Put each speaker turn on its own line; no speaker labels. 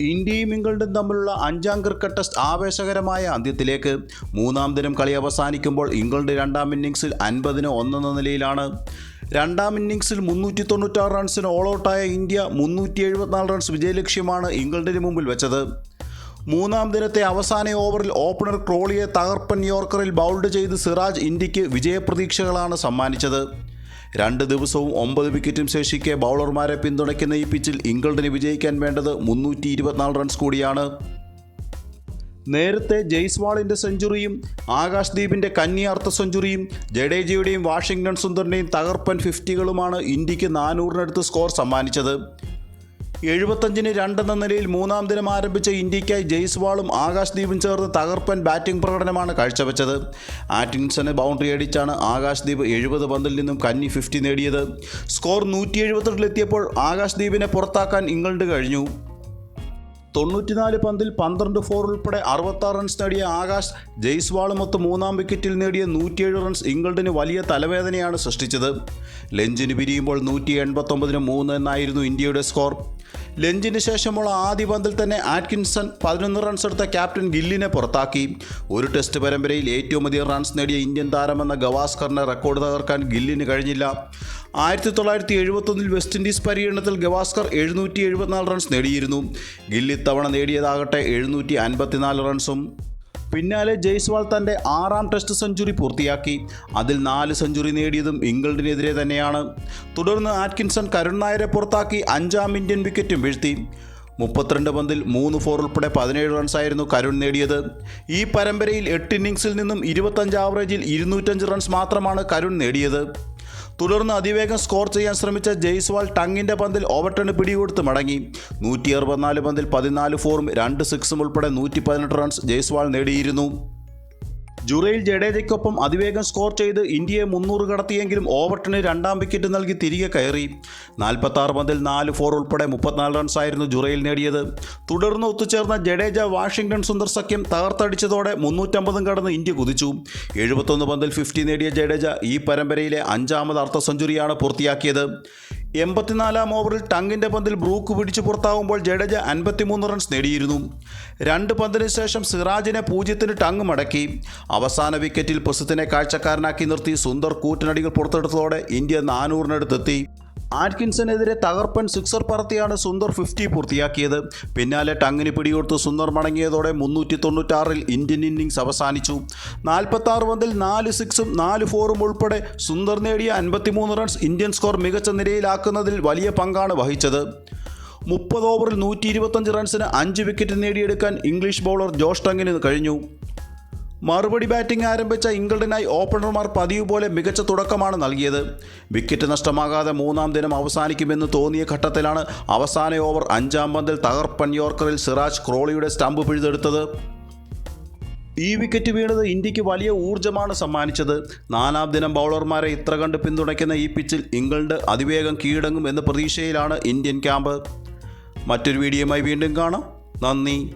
ഇന്ത്യയും ഇംഗ്ലണ്ടും തമ്മിലുള്ള അഞ്ചാം ക്രിക്കറ്റ് ടെസ്റ്റ് ആവേശകരമായ അന്ത്യത്തിലേക്ക്. മൂന്നാം ദിനം കളി അവസാനിക്കുമ്പോൾ ഇംഗ്ലണ്ട് രണ്ടാം ഇന്നിംഗ്സിൽ അൻപതിന് ഒന്നെന്ന നിലയിലാണ്. രണ്ടാം ഇന്നിങ്സിൽ മുന്നൂറ്റി തൊണ്ണൂറ്റാറ് റൺസിന് ഓൾ ഔട്ടായ ഇന്ത്യ മുന്നൂറ്റി എഴുപത്തിനാല് റൺസ് വിജയലക്ഷ്യമാണ് ഇംഗ്ലണ്ടിന് മുമ്പിൽ വെച്ചത്. മൂന്നാം ദിനത്തെ അവസാന ഓവറിൽ ഓപ്പണർ ക്രോളിയെ തകർപ്പൻ യോർക്കറിൽ ബൗൾഡ് ചെയ്ത് സിറാജ് ഇന്ത്യയ്ക്ക് വിജയപ്രതീക്ഷകളാണ് സമ്മാനിച്ചത്. രണ്ട് ദിവസവും ഒമ്പത് വിക്കറ്റും ശേഷിക്കെ ബൗളർമാരെ പിന്തുണയ്ക്കുന്ന ഈ പിച്ചിൽ ഇംഗ്ലണ്ടിന് വിജയിക്കാൻ വേണ്ടത് മുന്നൂറ്റി ഇരുപത്തിനാല് റൺസ് കൂടിയാണ്. നേരത്തെ ജയ്സ്വാളിന്റെ സെഞ്ചുറിയും ആകാശ് ദീപിന്റെ കന്നി അർദ്ധ സെഞ്ചുറിയും ജഡേജയുടെയും വാഷിങ്ടൺ സുന്ദറിന്റെയും തകർപ്പൻ ഫിഫ്റ്റികളുമാണ് ഇന്ത്യയ്ക്ക് നാനൂറിനടുത്ത് സ്കോർ സമ്മാനിച്ചത്. എഴുപത്തഞ്ചിന് രണ്ടെന്ന നിലയിൽ മൂന്നാം ദിനം ആരംഭിച്ച ഇന്ത്യയ്ക്കായി ജയ്സ്വാളും ആകാശ് ദീപും ചേർന്ന് തകർപ്പൻ ബാറ്റിംഗ് പ്രകടനമാണ് കാഴ്ചവെച്ചത്. ആറ്റിൻസനെ ബൗണ്ടറി അടിച്ചാണ് ആകാശ് ദീപ് എഴുപത് പന്തിൽ നിന്നും കന്നി ഫിഫ്റ്റി നേടിയത്. സ്കോർ നൂറ്റി എഴുപത്തെട്ടിലെത്തിയപ്പോൾ ആകാശ് ദീപിനെ പുറത്താക്കാൻ ഇംഗ്ലണ്ട് കഴിഞ്ഞു. തൊണ്ണൂറ്റിനാല് പന്തിൽ പന്ത്രണ്ട് ഫോർ ഉൾപ്പെടെ അറുപത്താറ് റൺസ് നേടിയ ആകാശ് ജയ്സ്വാളുമൊത്ത് മൂന്നാം വിക്കറ്റിൽ നേടിയ നൂറ്റിയേഴ് റൺസ് ഇംഗ്ലണ്ടിന് വലിയ തലവേദനയാണ് സൃഷ്ടിച്ചത്. ലഞ്ചിന് പിരിയുമ്പോൾ നൂറ്റി എൺപത്തൊമ്പതിന് മൂന്ന് എന്നായിരുന്നു ഇന്ത്യയുടെ സ്കോർ ലഞ്ചിന് ശേഷമുള്ള ആദ്യ പന്തിൽ തന്നെ ആറ്റ്കിൻസൺ പതിനൊന്ന് റൺസ് എടുത്ത ക്യാപ്റ്റൻ ഗില്ലിനെ പുറത്താക്കി. ഒരു ടെസ്റ്റ് പരമ്പരയിൽ ഏറ്റവും അധികം റൺസ് നേടിയ ഇന്ത്യൻ താരമെന്ന ഗവാസ്കറിനെ റെക്കോർഡ് തകർക്കാൻ ഗില്ലിന് കഴിഞ്ഞില്ല. ആയിരത്തി തൊള്ളായിരത്തി എഴുപത്തൊന്നിൽ വെസ്റ്റ് ഇൻഡീസ് പര്യടനത്തിൽ ഗവാസ്കർ എഴുന്നൂറ്റി എഴുപത്തിനാല് റൺസ് നേടിയിരുന്നു. ഗില്ലി തവണ നേടിയതാകട്ടെ എഴുന്നൂറ്റി അൻപത്തിനാല് റൺസും പിന്നാലെ ജയ്സ്വാൾ തന്റെ ആറാം ടെസ്റ്റ് സെഞ്ചുറി പൂർത്തിയാക്കി. അതിൽ നാല് സെഞ്ചുറി നേടിയതും ഇംഗ്ലണ്ടിനെതിരെ തന്നെയാണ്. തുടർന്ന് ആറ്റ്കിൻസൺ കരുൺ നായരെ പുറത്താക്കി അഞ്ചാം ഇന്ത്യൻ വിക്കറ്റും വീഴ്ത്തി. മുപ്പത്തിരണ്ട് പന്തിൽ മൂന്ന് ഫോർ ഉൾപ്പെടെ പതിനേഴ് റൺസായിരുന്നു കരുൺ നേടിയത്. ഈ പരമ്പരയിൽ എട്ട് ഇന്നിംഗ്സിൽ നിന്നും ഇരുപത്തഞ്ച് ആവറേജിൽ ഇരുന്നൂറ്റഞ്ച് റൺസ് മാത്രമാണ് കരുൺ നേടിയത്. തുടർന്ന് അതിവേഗം സ്കോർ ചെയ്യാൻ ശ്രമിച്ച ജയ്സ്വാൾ ടങ്ങിന്റെ പന്തിൽ ഓവർട്ടണ് പിടികൊടുത്ത് മടങ്ങി. നൂറ്റി അറുപത്തിനാല് പന്തിൽ പതിനാല് ഫോറും രണ്ട് സിക്സും ഉൾപ്പെടെ നൂറ്റി പതിനെട്ട് റൺസ് ജയ്സ്വാൾ നേടിയിരുന്നു. ജുറയിൽ ജഡേജയ്ക്കൊപ്പം അതിവേഗം സ്കോർ ചെയ്ത് ഇന്ത്യയെ മുന്നൂറ് കടത്തിയെങ്കിലും ഓവർട്ടന് രണ്ടാം വിക്കറ്റ് നൽകി തിരികെ കയറി. നാൽപ്പത്താറ് പന്തിൽ നാല് ഫോർ ഉൾപ്പെടെ മുപ്പത്തിനാല് റൺസായിരുന്നു ജുറയിൽ നേടിയത്. തുടർന്ന് ഒത്തുചേർന്ന ജഡേജ വാഷിംഗ്ടൺ സുന്ദർ സഖ്യം തകർത്തടിച്ചതോടെ മുന്നൂറ്റമ്പതും കടന്ന് ഇന്ത്യ കുതിച്ചു. എഴുപത്തൊന്ന് പന്തിൽ ഫിഫ്റ്റി നേടിയ ജഡേജ ഈ പരമ്പരയിലെ അഞ്ചാമത് അർദ്ധ സെഞ്ചുറിയാണ് പൂർത്തിയാക്കിയത്. എൺപത്തിനാലാം ഓവറിൽ ടങ്ങിന്റെ പന്തിൽ ബ്രൂക്ക് പിടിച്ചു പുറത്താവുമ്പോൾ ജഡേജ അൻപത്തിമൂന്ന് റൺസ് നേടിയിരുന്നു. രണ്ട് പന്തിന് ശേഷം സിറാജിനെ പൂജ്യത്തിന് ടങ് മടക്കി. അവസാന വിക്കറ്റിൽ പ്രസിദ്ധനെ കാഴ്ചക്കാരനാക്കി നിർത്തി സുന്ദർ കൂറ്റനടികൾ പുറത്തെടുത്തതോടെ ഇന്ത്യ നാനൂറിനടുത്തെത്തി. ആറ്റ്കിൻസനെതിരെ തകർപ്പൻ സിക്സർ പറത്തിയാണ് സുന്ദർ ഫിഫ്റ്റി പൂർത്തിയാക്കിയത്. പിന്നാലെ ടങ്ങിന് പിടികൊടുത്ത് സുന്ദർ മടങ്ങിയതോടെ മുന്നൂറ്റി തൊണ്ണൂറ്റാറിൽ ഇന്ത്യൻ ഇന്നിംഗ്സ് അവസാനിച്ചു. നാൽപ്പത്താറ് പന്തിൽ നാല് സിക്സും നാല് ഫോറും ഉൾപ്പെടെ സുന്ദർ നേടിയ അൻപത്തിമൂന്ന് റൺസ് ഇന്ത്യൻ സ്കോർ മികച്ച നിലയിലാക്കുന്നതിൽ വലിയ പങ്കാണ് വഹിച്ചത്. മുപ്പത് ഓവറിൽ നൂറ്റി ഇരുപത്തഞ്ച് റൺസിന് അഞ്ച് വിക്കറ്റ് നേടിയെടുക്കാൻ ഇംഗ്ലീഷ് ബൗളർ ജോഷ് ടങ്ങിന് കഴിഞ്ഞു. മറുപടി ബാറ്റിംഗ് ആരംഭിച്ച ഇംഗ്ലണ്ടിനായി ഓപ്പണർമാർ പതിവ് പോലെ മികച്ച തുടക്കമാണ് നൽകിയത്. വിക്കറ്റ് നഷ്ടമാകാതെ മൂന്നാം ദിനം അവസാനിക്കുമെന്ന് തോന്നിയ ഘട്ടത്തിലാണ് അവസാന ഓവർ അഞ്ചാം പന്തിൽ തകർപ്പൻ യോർക്കറിൽ സിറാജ് ക്രോളിയുടെ സ്റ്റമ്പ് പിഴുതെടുത്തത്. ഈ വിക്കറ്റ് വീണത് ഇന്ത്യയ്ക്ക് വലിയ ഊർജമാണ് സമ്മാനിച്ചത്. നാലാം ദിനം ബൗളർമാരെ ഇത്ര കണ്ട് പിന്തുണയ്ക്കുന്ന ഈ പിച്ചിൽ ഇംഗ്ലണ്ട് അതിവേഗം കീഴടങ്ങും എന്ന പ്രതീക്ഷയിലാണ് ഇന്ത്യൻ ക്യാമ്പ്. മറ്റൊരു വീഡിയോയുമായി വീണ്ടും കാണാം. നന്ദി.